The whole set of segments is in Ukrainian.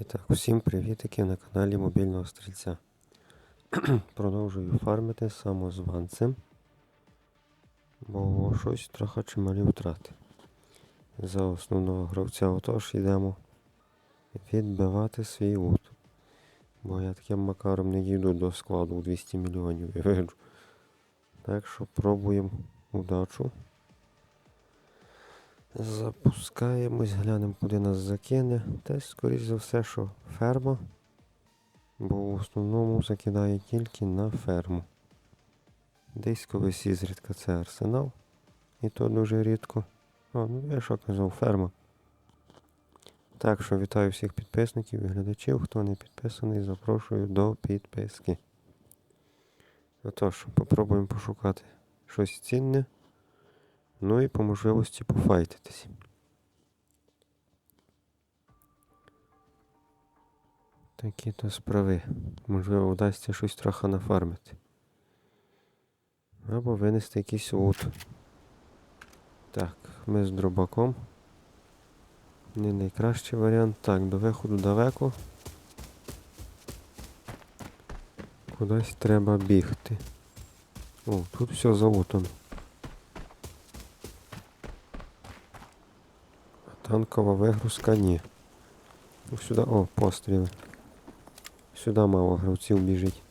І так, всім привітики на каналі Мобільного Стрільця. Продовжую фармити самозванцем, бо щось трохи чималі втрати. За основного гравця отож йдемо відбивати свій лут. Бо я таким макаром не дійду до складу у 200 мільйонів, я виджу. Так що пробуємо удачу. Запускаємось, глянемо, куди нас закине. Та скоріш за все, що ферма. Бо в основному закидає тільки на ферму. Десь колись ізрідка це арсенал. І то дуже рідко. А, ну я що казав, ферма. Так що вітаю всіх підписників і глядачів. Хто не підписаний, запрошую до підписки. Отож, попробуємо пошукати щось цінне. Ну і по можливості пофайтитись. Такі то справи. Можливо, вдасться щось трохи нафармити. Або винести якийсь лут. Так, ми з дробаком. Не найкращий варіант. Так, до виходу далеко. Кудись треба бігти. О, тут все залутано. Танкова вигрузка ні. Ну, Сюди, о, постріли. Сюди мало гравців біжить.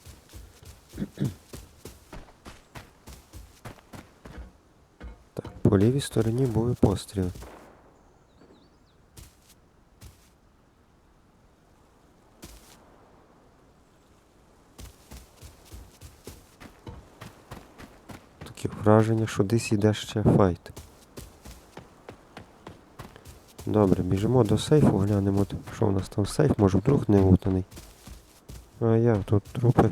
Так, по лівій стороні були постріли. Таке враження, що десь йде ще файт. Добре, біжимо до сейфу, глянемо, що у нас там сейф, може вдруг не лутаний. А я тут трупи.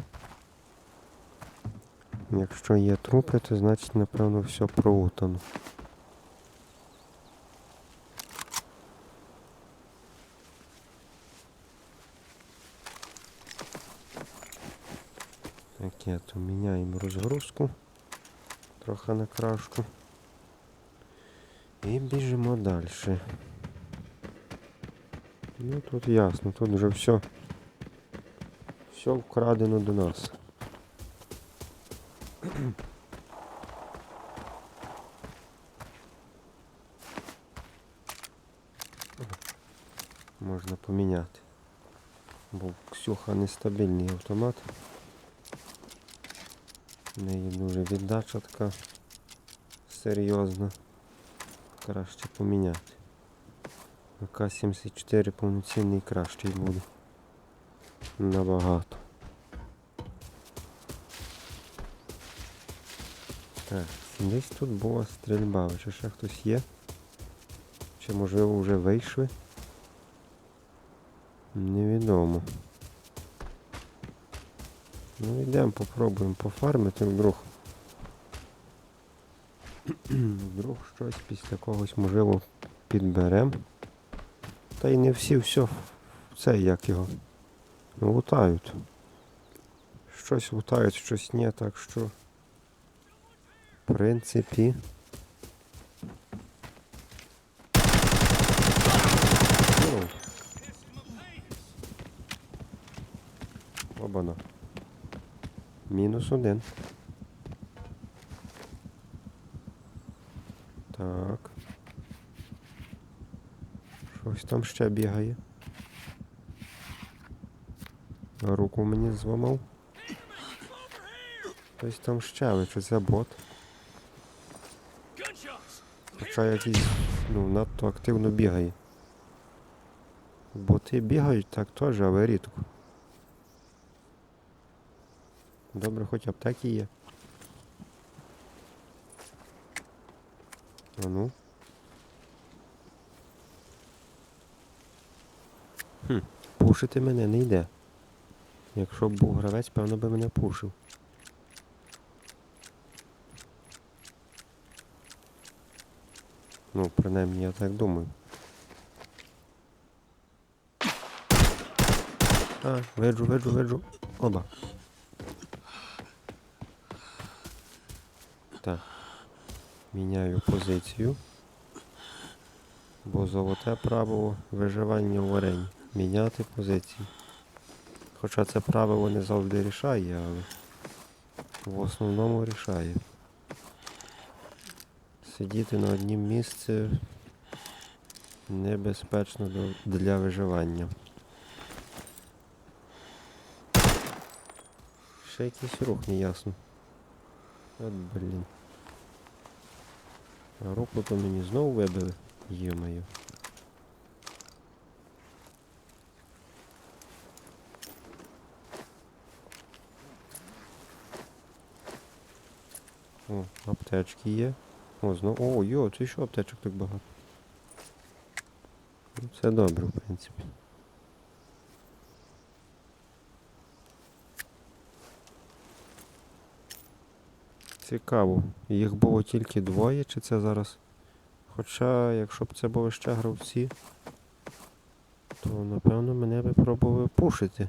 Якщо є трупи, то значить напевно все пролутано. Так, я то міняємо розгрузку. Трохи на крашку. І біжимо далі. Ну тут ясно, тут вже все. Все вкрадено до нас. Можна поміняти. Бо Ксюха нестабільний автомат. В неї дуже віддача така серйозна. Краще поміняти. АК-74 повноцінний кращий буде. Набагато. Так, десь тут була стрільба. Чи ще хтось є? Чи можливо вже вийшли? Невідомо. Ну йдемо, попробуємо пофармити вдруг. Вдруг щось після когось можливо підберемо. Та й не всі все це як його. Лутають. Щось лутають, щось ні, так що. В принципі. Ну. Обана. Мінус один. Так. Щось там ще бігає. Руку мені зламав. Хтось там ще, чи це бот? Хоча якийсь ну, надто активно бігає. Боти бігають так теж, але рідко. Добре, хоч аптеки є. А ну. Хм, пушити мене не йде. Якщо б був гравець, певно би мене пушив. Ну, принаймні я так думаю. А, виджу, виджу, виджу. Оба. Так. Міняю позицію. Бо золоте правило виживання в арені. Міняти позиції. Хоча це правило не завжди рішає, але в основному рішає. Сидіти на однім місці небезпечно для виживання. Ще якийсь рух неясно. От блін. Руку то мені знову вибили. Є-моє. О, аптечки є. О, знову. О, йо, це що аптечок так багато. Ну, Це добре, в принципі. Цікаво. Їх було тільки двоє, чи це зараз? Хоча, якщо б це були ще гравці, то напевно мене би пробували пушити.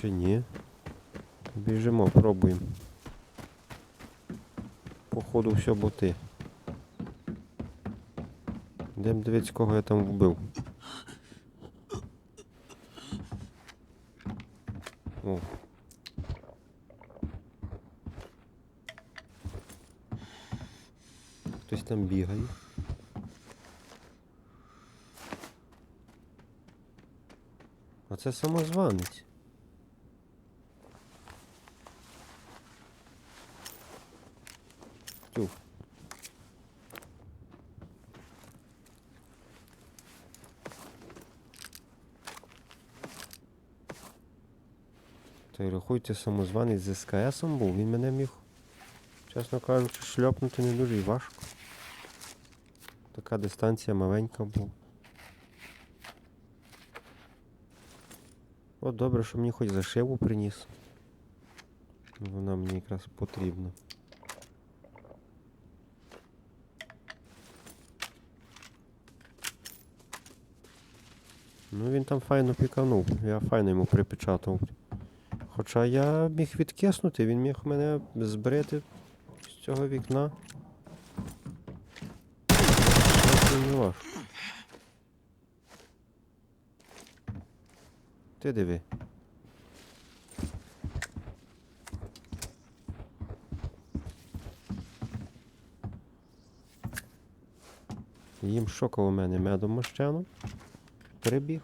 Чи ні? Біжимо, пробуємо. Походу все боти. Йдемо дивитися, кого я там вбив. О. Хтось там бігає. А це самозванець. Та й рахуйте, самозванець з СКСом був, він мене міг, чесно кажучи, шльопнути не дуже й важко. Така дистанція маленька була. От добре, що мені хоч зашиву приніс. Вона мені якраз потрібна. Ну він там файно піканув, я файно йому припечатав. Хоча я міг відкиснути, він міг мене збрити з цього вікна. Ти диви. Їм що коло мене медом мощану. Прибіг.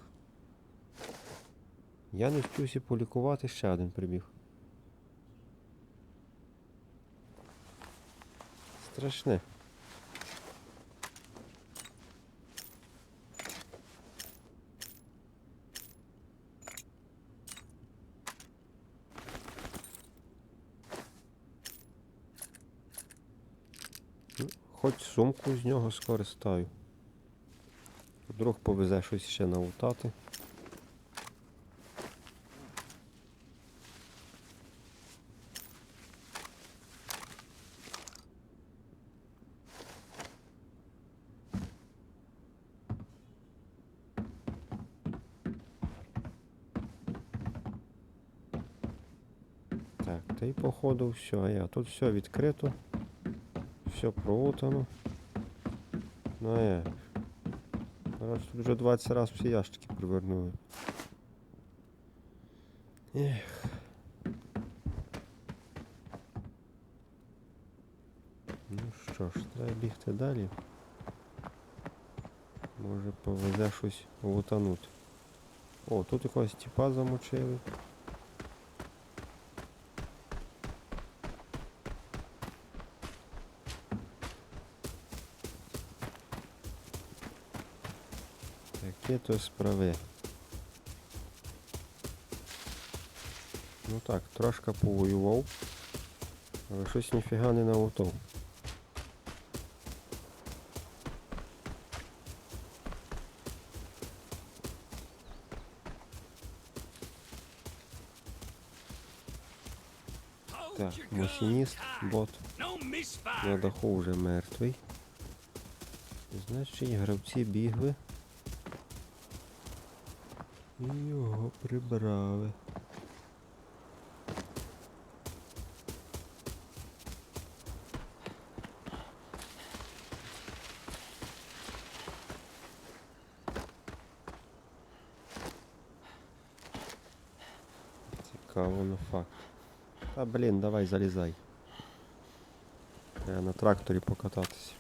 Я не встюся полікувати, ще один прибіг. Страшне. Ну, Хоч сумку з нього скористаю. Вдруг повезе щось ще налутати. Так, та й походу все. А я тут все відкрито. Все проутано. Ну а як? Коротше, тут вже 20 разів всі ящики привернули. Ех. Ну що ж, треба бігти далі. Може повезе щось лутануть. О, тут якогось тіпа замочили. То справи. Ну так, трошки повоював, але щось ніфіга не налутав. Так, мусініст, бот на даху вже мертвий. Значить, гравці бігли. І його прибрали. Цікаво, ну факт. Та блін, давай залізай. Я на тракторі покататись.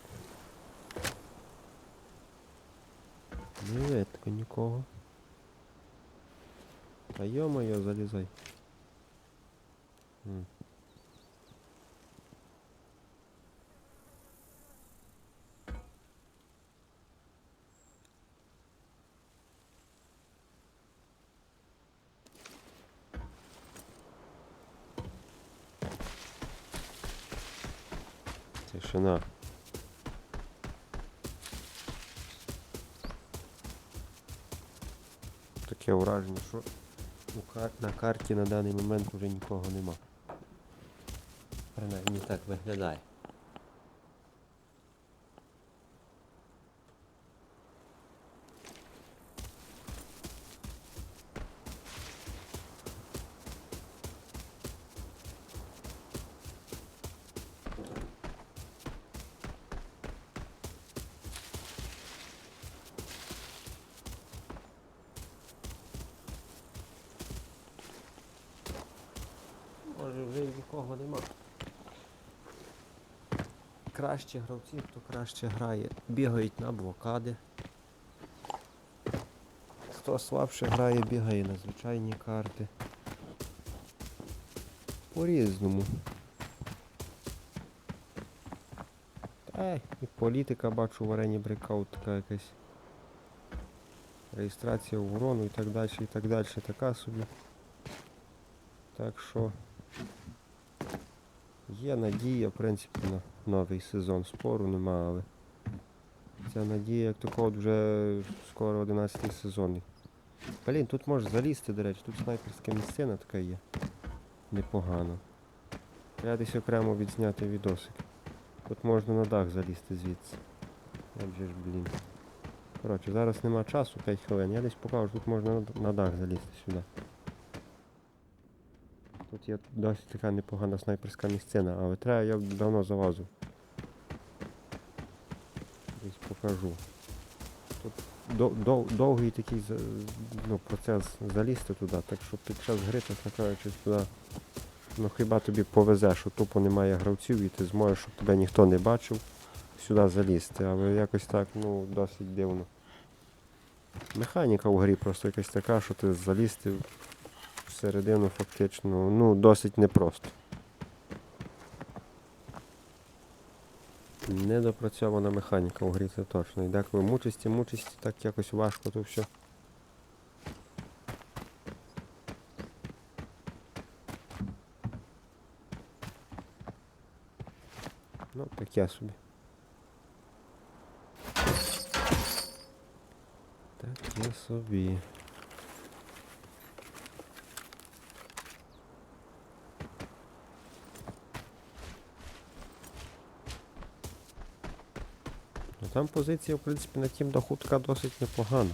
Нет, видко нікого. Та йо-моє, залізай. М. Тишина. Таке враження, що. На карті на даний момент вже нікого нема. Принаймні так виглядає. Може вже й нікого нема. Краще гравці, хто краще грає, бігають на блокади. Хто слабше грає, бігає на звичайні карти. По-різному. Та і політика бачу в арені брейкаут така якась. Реєстрація урону і так далі, і так далі, така собі. Так що є надія, в принципі, на новий сезон спору нема, але ця надія, як такого вже скоро 11 сезон. Блін, тут можеш залізти, до речі, тут снайперська місцина така є. Непогано. Треба десь окремо відзняти відосик. Тут можна на дах залізти звідси. Як ж, блін. Коротше, зараз нема часу, 5 хвилин. Я десь покажу, тут можна на- на дах залізти сюди. Тут є досить така непогана снайперська місцина, але треба, я давно залазив. Десь покажу. Тут дов- дов- довгий такий ну, процес залізти туди, так що під час гри, чесно кажучи, туди. Ну хіба тобі повезе, що тупо немає гравців і ти зможеш, щоб тебе ніхто не бачив, сюди залізти, але якось так, ну, досить дивно. Механіка у грі просто якась така, що ти залізти всередину фактично, ну, досить непросто. Недопрацьована механіка у грі, це точно. І деколи мучисті, мучисті, так якось важко то все. Ну, таке собі. Таке собі. Ну там позиція, в принципі, на тім даху така досить непогана.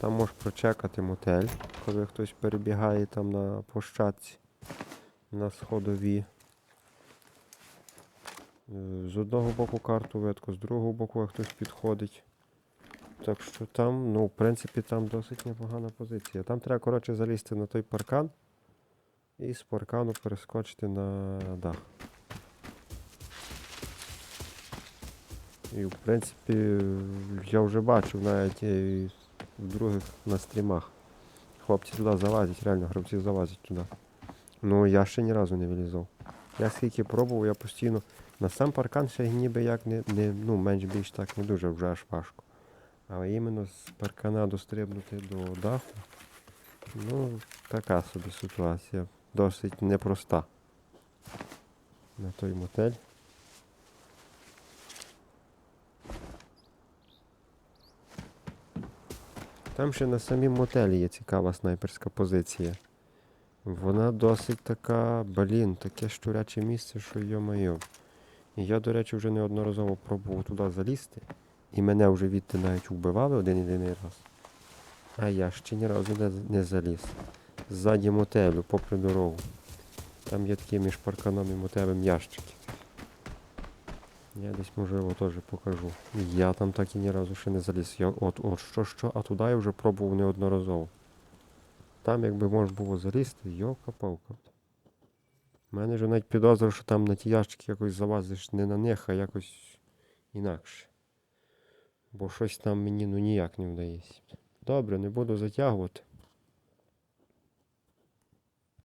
Там можеш прочекати мотель, коли хтось перебігає там на площадці на сходові. Е, З одного боку карту видко, з другого боку як хтось підходить. Так що там, ну, в принципі, там досить непогана позиція. Там треба, коротше, залізти на той паркан і з паркану перескочити на дах. І в принципі я вже бачив навіть і в других на стрімах. Хлопці туди залазять, реально гравці залазять туди. Ну я ще ні разу не вилізав. Я скільки пробував, я постійно на сам паркан ще ніби як не, не ну, менш більш так не дуже вже аж важко. Але іменно з паркана дострибнути до даху, ну, така собі ситуація. Досить непроста. На той мотель. Там ще на самім мотелі є цікава снайперська позиція. Вона досить така, блін, таке щуряче місце, що йо-моє. І я, до речі, вже неодноразово пробував туди залізти. І мене вже відти навіть вбивали один єдиний раз. А я ще ні разу не, не заліз. Ззаді мотелю, попри дорогу. Там є такі між парканом і мотелем ящики. Я десь можливо теж покажу. Я там так і ні разу ще не заліз. Я от, от що що, а туди я вже пробував неодноразово. там якби можна було залізти, йока палка У мене вже навіть підозра, що там на ті ящики якось залазиш не на них, а якось інакше. Бо щось там мені ну ніяк не вдається. Добре, не буду затягувати.